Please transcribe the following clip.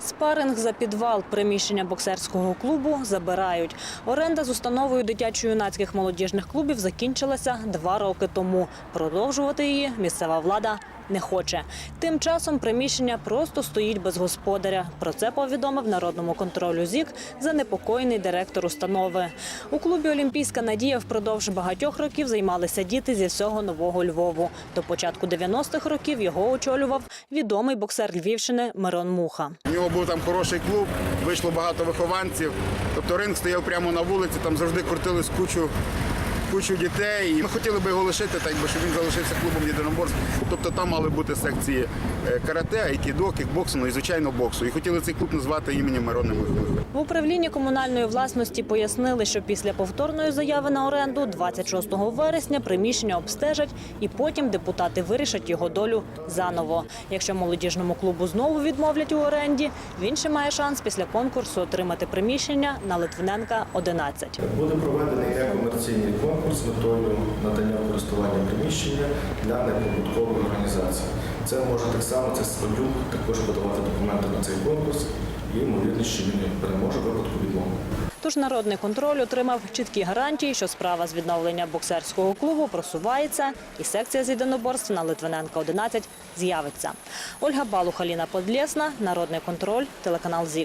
Спаринг за підвал приміщення боксерського клубу забирають. Оренда з установою дитячо-юнацьких молодіжних клубів закінчилася два роки тому. Продовжувати її місцева влада не хоче. Тим часом приміщення просто стоїть без господаря. Про це повідомив народному контролю ЗІК занепокоєний директор установи. У клубі Олімпійська надія впродовж багатьох років займалися діти зі всього нового Львову. До початку 90-х років його очолював відомий боксер Львівщини Мирон Муха. У нього був там хороший клуб, вийшло багато вихованців. Тобто ринг стояв прямо на вулиці, там завжди крутились кучу, кучу дітей. І ми хотіли би його лишити, так би, щоб він залишився клубом єдиноборств. Тобто там мали бути секції е, карате, айкідо, кікбоксу, ну і звичайно боксу. І хотіли цей клуб назвати іменем Мирона Мухи. В управлінні комунальної власності пояснили, що після повторної заяви на оренду 26 вересня приміщення обстежать і потім депутати вирішать його долю заново. Якщо молодіжному клубу знову відмовлять у оренді, він ще має шанс після конкурсу отримати приміщення на Литвиненка 11. Буде проведений некомерційний конкурс з метою надання користування приміщення для неприбуткових організацій. Це може так само, це Свалюк також подавати документи на цей конкурс і ймовірність, що він переможе випадку відмови. Тож народний контроль отримав чіткі гарантії, що справа з відновлення боксерського клубу просувається, і секція з єдиноборств на Литвиненка 11 з'явиться. Ольга Балух, Аліна Подлєсна, Народний контроль, телеканал ЗІК.